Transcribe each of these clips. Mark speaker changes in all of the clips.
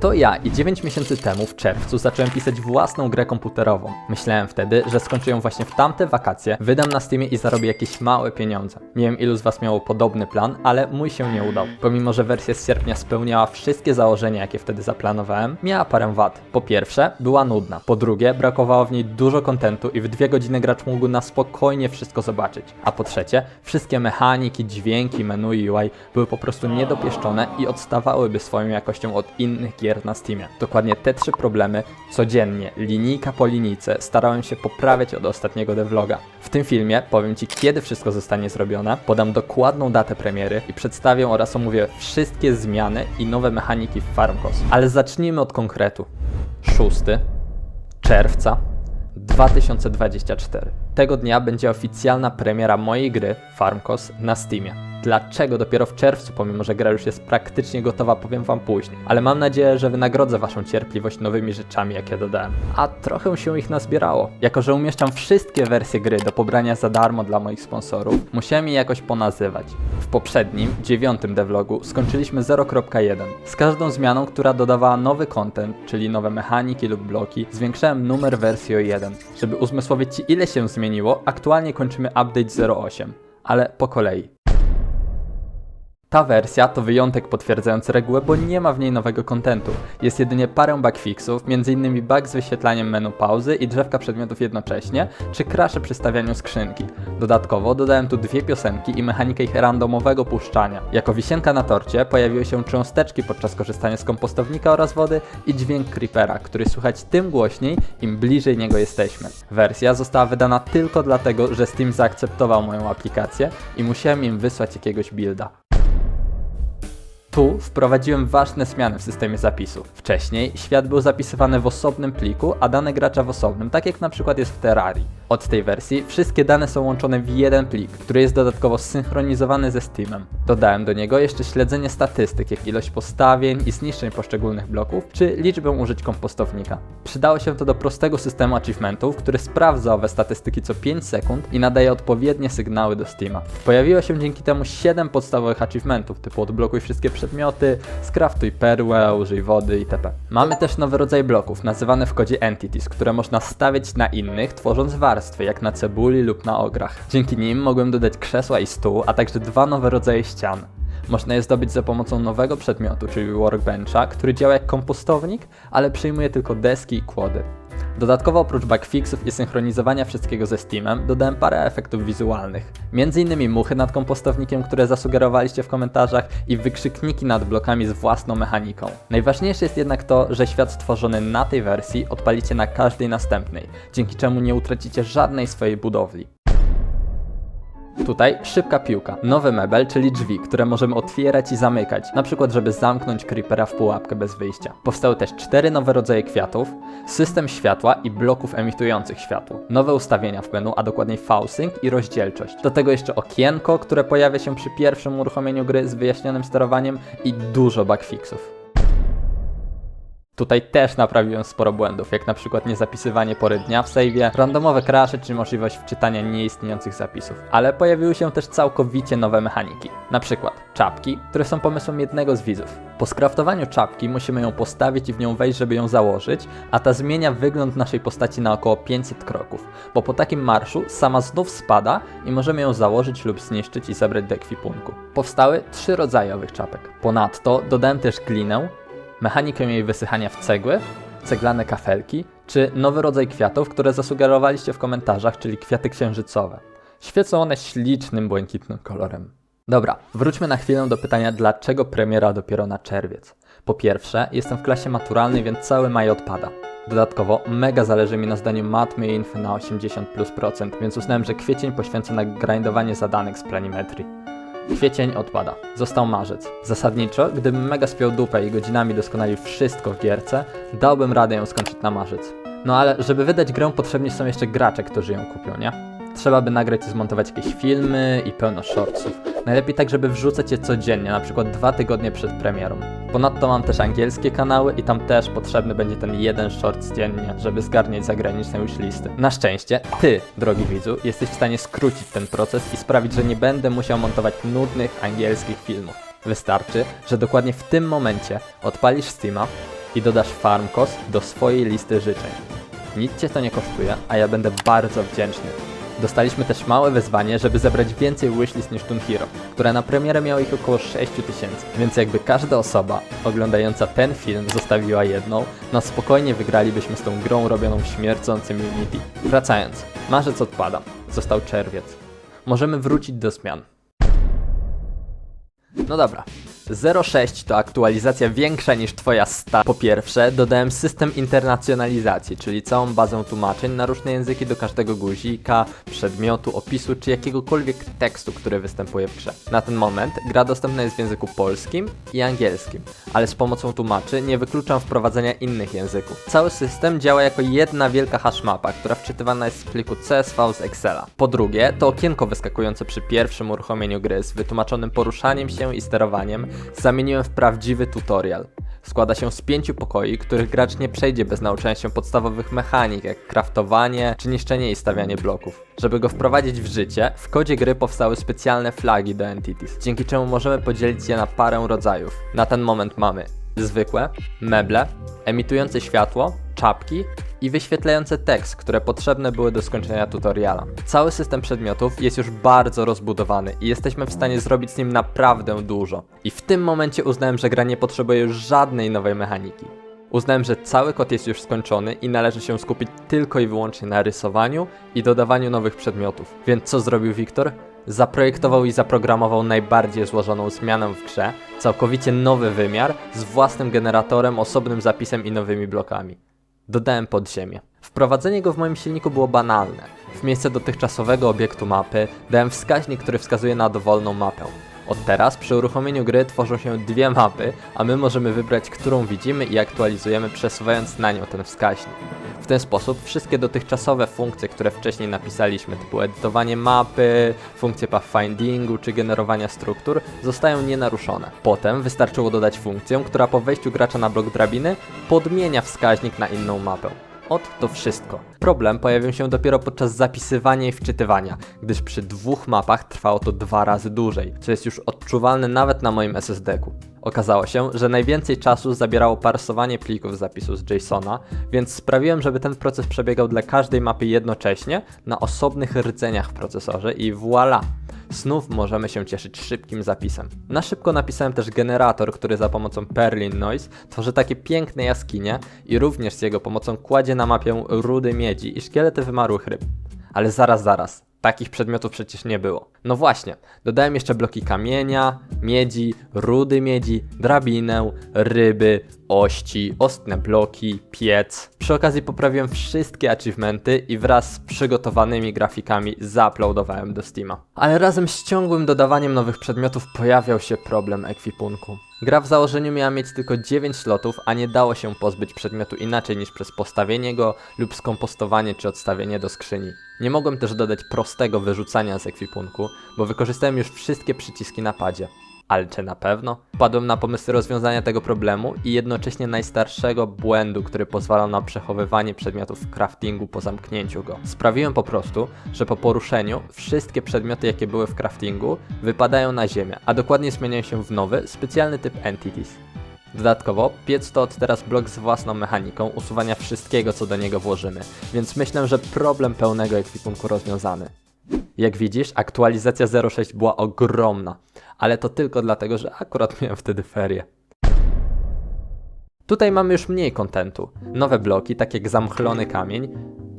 Speaker 1: To ja i 9 miesięcy temu, w czerwcu, zacząłem pisać własną grę komputerową. Myślałem wtedy, że skończę ją właśnie w tamte wakacje, wydam na Steamie i zarobię jakieś małe pieniądze. Nie wiem ilu z was miało podobny plan, ale mój się nie udał. Pomimo, że wersja z sierpnia spełniała wszystkie założenia, jakie wtedy zaplanowałem, miała parę wad. Po pierwsze, była nudna. Po drugie, brakowało w niej dużo kontentu i w dwie godziny gracz mógł na spokojnie wszystko zobaczyć. A po trzecie, wszystkie mechaniki, dźwięki, menu i UI były po prostu niedopieszczone i odstawałyby swoją jakością od innych gier na Steamie. Dokładnie te trzy problemy codziennie, linijka po linijce, starałem się poprawiać od ostatniego devloga. W tym filmie powiem Ci, kiedy wszystko zostanie zrobione, podam dokładną datę premiery i przedstawię oraz omówię wszystkie zmiany i nowe mechaniki w Farmcos. Ale zacznijmy od konkretu. 6 czerwca 2024. Tego dnia będzie oficjalna premiera mojej gry Farmcos na Steamie. Dlaczego dopiero w czerwcu, pomimo że gra już jest praktycznie gotowa, powiem wam później. Ale mam nadzieję, że wynagrodzę waszą cierpliwość nowymi rzeczami, jakie dodałem. A trochę się ich nazbierało. Jako, że umieszczam wszystkie wersje gry do pobrania za darmo dla moich sponsorów, musiałem je jakoś ponazywać. Poprzednim, dziewiątym devlogu skończyliśmy 0.1. Z każdą zmianą, która dodawała nowy content, czyli nowe mechaniki lub bloki, zwiększałem numer wersji o 1. Żeby uzmysłowić ci ile się zmieniło, aktualnie kończymy update 08. Ale po kolei. Ta wersja to wyjątek potwierdzający regułę, bo nie ma w niej nowego kontentu. Jest jedynie parę bugfixów, m.in. bug z wyświetlaniem menu pauzy i drzewka przedmiotów jednocześnie, czy crasze przy stawianiu skrzynki. Dodatkowo dodałem tu dwie piosenki i mechanikę ich randomowego puszczania. Jako wisienka na torcie pojawiły się cząsteczki podczas korzystania z kompostownika oraz wody i dźwięk creepera, który słychać tym głośniej, im bliżej niego jesteśmy. Wersja została wydana tylko dlatego, że Steam zaakceptował moją aplikację i musiałem im wysłać jakiegoś builda. Tu wprowadziłem ważne zmiany w systemie zapisów. Wcześniej świat był zapisywany w osobnym pliku, a dane gracza w osobnym, tak jak na przykład jest w Terrarii. Od tej wersji wszystkie dane są łączone w jeden plik, który jest dodatkowo zsynchronizowany ze Steamem. Dodałem do niego jeszcze śledzenie statystyk, jak ilość postawień i zniszczeń poszczególnych bloków, czy liczbę użyć kompostownika. Przydało się to do prostego systemu achievementów, który sprawdza owe statystyki co 5 sekund i nadaje odpowiednie sygnały do Steama. Pojawiło się dzięki temu 7 podstawowych achievementów, typu odblokuj wszystkie przedmioty, skraftuj perłę, użyj wody itp. Mamy też nowy rodzaj bloków, nazywane w kodzie entities, które można stawiać na innych, tworząc warstwy, jak na cebuli lub na ograch. Dzięki nim mogłem dodać krzesła i stół, a także dwa nowe rodzaje ścian. Można je zdobyć za pomocą nowego przedmiotu, czyli workbencha, który działa jak kompostownik, ale przyjmuje tylko deski i kłody. Dodatkowo oprócz bugfixów i synchronizowania wszystkiego ze Steamem, dodałem parę efektów wizualnych. Między innymi muchy nad kompostownikiem, które zasugerowaliście w komentarzach i wykrzykniki nad blokami z własną mechaniką. Najważniejsze jest jednak to, że świat stworzony na tej wersji odpalicie na każdej następnej, dzięki czemu nie utracicie żadnej swojej budowli. Tutaj szybka piłka, nowy mebel, czyli drzwi, które możemy otwierać i zamykać, na przykład żeby zamknąć creepera w pułapkę bez wyjścia. Powstały też cztery nowe rodzaje kwiatów, system światła i bloków emitujących światło, nowe ustawienia w menu, a dokładniej V-Sync i rozdzielczość. Do tego jeszcze okienko, które pojawia się przy pierwszym uruchomieniu gry z wyjaśnionym sterowaniem i dużo bugfixów. Tutaj też naprawiłem sporo błędów, jak na przykład niezapisywanie pory dnia w save'ie, randomowe crashe czy możliwość wczytania nieistniejących zapisów. Ale pojawiły się też całkowicie nowe mechaniki. Na przykład czapki, które są pomysłem jednego z widzów. Po skraftowaniu czapki musimy ją postawić i w nią wejść, żeby ją założyć, a ta zmienia wygląd naszej postaci na około 500 kroków, bo po takim marszu sama znów spada i możemy ją założyć lub zniszczyć i zabrać do ekwipunku. Powstały trzy rodzaje owych czapek. Ponadto dodałem też glinę, mechanikę jej wysychania w cegły, ceglane kafelki, czy nowy rodzaj kwiatów, które zasugerowaliście w komentarzach, czyli kwiaty księżycowe. Świecą one ślicznym błękitnym kolorem. Dobra, wróćmy na chwilę do pytania, dlaczego premiera dopiero na czerwiec. Po pierwsze, jestem w klasie maturalnej, więc cały maj odpada. Dodatkowo, mega zależy mi na zdaniu matmy i infy na 80+%, więc uznałem, że kwiecień poświęcę na grindowanie zadanek z planimetrii. Kwiecień odpada. Został marzec. Zasadniczo, gdybym mega spiął dupę i godzinami doskonalił wszystko w gierce, dałbym radę ją skończyć na marzec. No ale żeby wydać grę potrzebni są jeszcze gracze, którzy ją kupią, nie? Trzeba by nagrać i zmontować jakieś filmy i pełno shortsów. Najlepiej tak, żeby wrzucać je codziennie, na przykład dwa tygodnie przed premierą. Ponadto mam też angielskie kanały i tam też potrzebny będzie ten jeden short dziennie, żeby zgarniać zagraniczne już listy. Na szczęście, ty, drogi widzu, jesteś w stanie skrócić ten proces i sprawić, że nie będę musiał montować nudnych angielskich filmów. Wystarczy, że dokładnie w tym momencie odpalisz Steama, i dodasz farm cost do swojej listy życzeń. Nic cię to nie kosztuje, a ja będę bardzo wdzięczny. Dostaliśmy też małe wyzwanie, żeby zebrać więcej wishlist niż Toon Hero, która na premierę miała ich około 6000, więc jakby każda osoba oglądająca ten film zostawiła jedną, no spokojnie wygralibyśmy z tą grą robioną w śmiercącym Unity. Wracając, marzec odpada, został czerwiec. Możemy wrócić do zmian. No dobra. 0.6 to aktualizacja większa niż twoja sta. Po pierwsze, dodałem system internacjonalizacji, czyli całą bazę tłumaczeń na różne języki do każdego guzika, przedmiotu, opisu czy jakiegokolwiek tekstu, który występuje w grze. Na ten moment gra dostępna jest w języku polskim i angielskim, ale z pomocą tłumaczy nie wykluczam wprowadzenia innych języków. Cały system działa jako jedna wielka hashmapa, która wczytywana jest z pliku CSV z Excela. Po drugie, to okienko wyskakujące przy pierwszym uruchomieniu gry z wytłumaczonym poruszaniem się i sterowaniem zamieniłem w prawdziwy tutorial. Składa się z pięciu pokoi, których gracz nie przejdzie bez nauczenia się podstawowych mechanik, jak kraftowanie czy niszczenie i stawianie bloków. Żeby go wprowadzić w życie, w kodzie gry powstały specjalne flagi do Entities, dzięki czemu możemy podzielić je na parę rodzajów. Na ten moment mamy zwykłe, meble, emitujące światło, czapki i wyświetlające tekst, które potrzebne były do skończenia tutoriala. Cały system przedmiotów jest już bardzo rozbudowany i jesteśmy w stanie zrobić z nim naprawdę dużo. I w tym momencie uznałem, że gra nie potrzebuje już żadnej nowej mechaniki. Uznałem, że cały kod jest już skończony i należy się skupić tylko i wyłącznie na rysowaniu i dodawaniu nowych przedmiotów. Więc co zrobił Wiktor? Zaprojektował i zaprogramował najbardziej złożoną zmianę w grze, całkowicie nowy wymiar z własnym generatorem, osobnym zapisem i nowymi blokami. Dodałem podziemie. Wprowadzenie go w moim silniku było banalne. W miejsce dotychczasowego obiektu mapy dałem wskaźnik, który wskazuje na dowolną mapę. Od teraz przy uruchomieniu gry tworzą się dwie mapy, a my możemy wybrać, którą widzimy i aktualizujemy przesuwając na nią ten wskaźnik. W ten sposób wszystkie dotychczasowe funkcje, które wcześniej napisaliśmy, typu edytowanie mapy, funkcje pathfindingu czy generowania struktur, zostają nienaruszone. Potem wystarczyło dodać funkcję, która po wejściu gracza na blok drabiny podmienia wskaźnik na inną mapę. Ot to wszystko. Problem pojawił się dopiero podczas zapisywania i wczytywania, gdyż przy dwóch mapach trwało to dwa razy dłużej, co jest już odczuwalne nawet na moim SSD-ku. Okazało się, że najwięcej czasu zabierało parsowanie plików zapisu z JSONa, więc sprawiłem, żeby ten proces przebiegał dla każdej mapy jednocześnie na osobnych rdzeniach w procesorze i voilà! Znów możemy się cieszyć szybkim zapisem. Na szybko napisałem też generator, który za pomocą Perlin Noise tworzy takie piękne jaskinie i również z jego pomocą kładzie na mapie rudy miedzi i szkielety wymarłych ryb. Ale zaraz, zaraz. Takich przedmiotów przecież nie było. No właśnie, dodałem jeszcze bloki kamienia, miedzi, rudy miedzi, drabinę, ryby, ości, ostne bloki, piec. Przy okazji poprawiłem wszystkie achievementy i wraz z przygotowanymi grafikami zauploadowałem do Steama. Ale razem z ciągłym dodawaniem nowych przedmiotów pojawiał się problem ekwipunku. Gra w założeniu miała mieć tylko 9 slotów, a nie dało się pozbyć przedmiotu inaczej niż przez postawienie go lub skompostowanie czy odstawienie do skrzyni. Nie mogłem też dodać prostego wyrzucania z ekwipunku, bo wykorzystałem już wszystkie przyciski na padzie. Ale czy na pewno? Padłem na pomysł rozwiązania tego problemu i jednocześnie najstarszego błędu, który pozwalał na przechowywanie przedmiotów w craftingu po zamknięciu go. Sprawiłem po prostu, że po poruszeniu wszystkie przedmioty, jakie były w craftingu, wypadają na ziemię, a dokładnie zmieniają się w nowy, specjalny typ entities. Dodatkowo, piec to od teraz blok z własną mechaniką usuwania wszystkiego, co do niego włożymy, więc myślę, że problem pełnego ekwipunku rozwiązany. Jak widzisz, aktualizacja 0.6 była ogromna, ale to tylko dlatego, że akurat miałem wtedy ferie. Tutaj mamy już mniej kontentu. Nowe bloki, takie jak zamchlony kamień,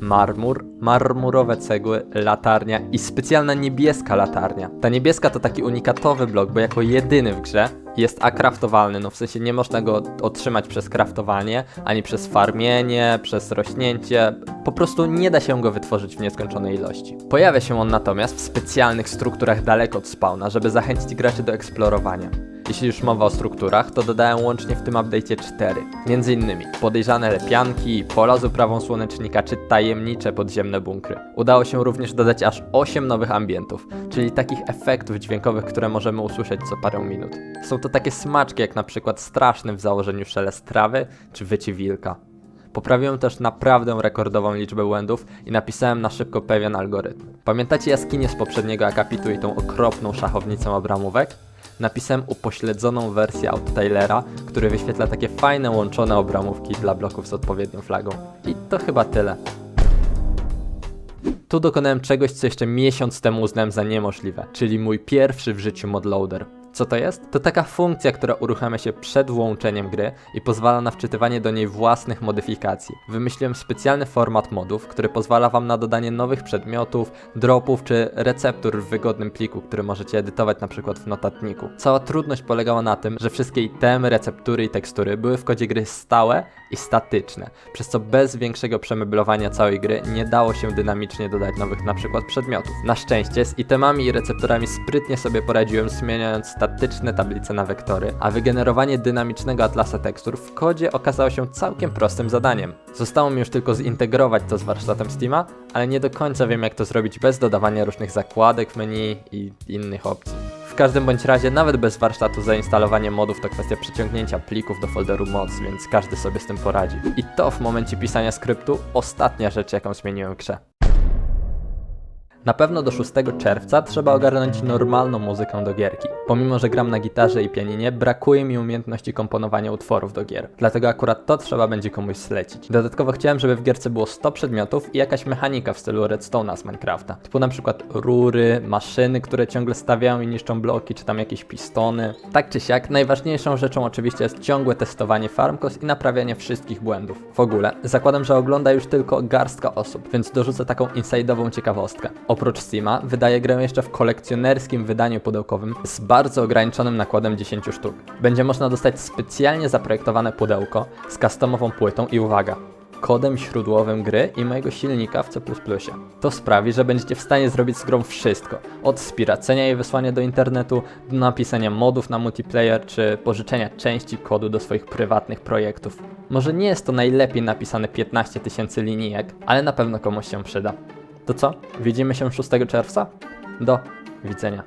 Speaker 1: marmur, marmurowe cegły, latarnia i specjalna niebieska latarnia. Ta niebieska to taki unikatowy blok, bo jako jedyny w grze jest akraftowalny, no w sensie nie można go otrzymać przez kraftowanie, ani przez farmienie, przez rośnięcie, po prostu nie da się go wytworzyć w nieskończonej ilości. Pojawia się on natomiast w specjalnych strukturach daleko od spawna, żeby zachęcić graczy do eksplorowania. Jeśli już mowa o strukturach, to dodałem łącznie w tym update'cie 4. Między innymi podejrzane lepianki, pola z uprawą słonecznika czy tajemnicze podziemne bunkry. Udało się również dodać aż 8 nowych ambientów, czyli takich efektów dźwiękowych, które możemy usłyszeć co parę minut. Są to takie smaczki jak na przykład straszny w założeniu szelest trawy czy wycie wilka. Poprawiłem też naprawdę rekordową liczbę błędów i napisałem na szybko pewien algorytm. Pamiętacie jaskinię z poprzedniego akapitu i tą okropną szachownicą Abramówek? Napisałem upośledzoną wersję Autotailera, który wyświetla takie fajne łączone obramówki dla bloków z odpowiednią flagą. I to chyba tyle. Tu dokonałem czegoś, co jeszcze miesiąc temu uznałem za niemożliwe, czyli mój pierwszy w życiu modloader. Co to jest? To taka funkcja, która uruchamia się przed włączeniem gry i pozwala na wczytywanie do niej własnych modyfikacji. Wymyśliłem specjalny format modów, który pozwala Wam na dodanie nowych przedmiotów, dropów czy receptur w wygodnym pliku, który możecie edytować na przykład w notatniku. Cała trudność polegała na tym, że wszystkie itemy, receptury i tekstury były w kodzie gry stałe i statyczne, przez co bez większego przemeblowania całej gry nie dało się dynamicznie dodać nowych na przykład przedmiotów. Na szczęście z itemami i receptorami sprytnie sobie poradziłem zmieniając statyczne tablice na wektory, a wygenerowanie dynamicznego atlasa tekstur w kodzie okazało się całkiem prostym zadaniem. Zostało mi już tylko zintegrować to z warsztatem Steama, ale nie do końca wiem jak to zrobić bez dodawania różnych zakładek w menu i innych opcji. W każdym bądź razie, nawet bez warsztatu zainstalowanie modów to kwestia przeciągnięcia plików do folderu mods, więc każdy sobie z tym poradzi. I to w momencie pisania skryptu ostatnia rzecz jaką zmieniłem w grze. Na pewno do 6 czerwca trzeba ogarnąć normalną muzykę do gierki. Pomimo, że gram na gitarze i pianinie, brakuje mi umiejętności komponowania utworów do gier. Dlatego akurat to trzeba będzie komuś slecić. Dodatkowo chciałem, żeby w gierce było 100 przedmiotów i jakaś mechanika w stylu Redstone'a z Minecrafta. Typu na przykład rury, maszyny, które ciągle stawiają i niszczą bloki, czy tam jakieś pistony. Tak czy siak, najważniejszą rzeczą oczywiście jest ciągłe testowanie farmcos i naprawianie wszystkich błędów. W ogóle, zakładam, że ogląda już tylko garstka osób, więc dorzucę taką inside'ową ciekawostkę. Oprócz Steama, wydaje grę jeszcze w kolekcjonerskim wydaniu pudełkowym z bardzo ograniczonym nakładem 10 sztuk. Będzie można dostać specjalnie zaprojektowane pudełko z customową płytą i uwaga, kodem źródłowym gry i mojego silnika w C++. To sprawi, że będziecie w stanie zrobić z grą wszystko. Od spiracenia i wysłania do internetu, do napisania modów na multiplayer, czy pożyczenia części kodu do swoich prywatnych projektów. Może nie jest to najlepiej napisane 15 tysięcy linijek, ale na pewno komuś się przyda. To co? Widzimy się 6 czerwca? Do widzenia.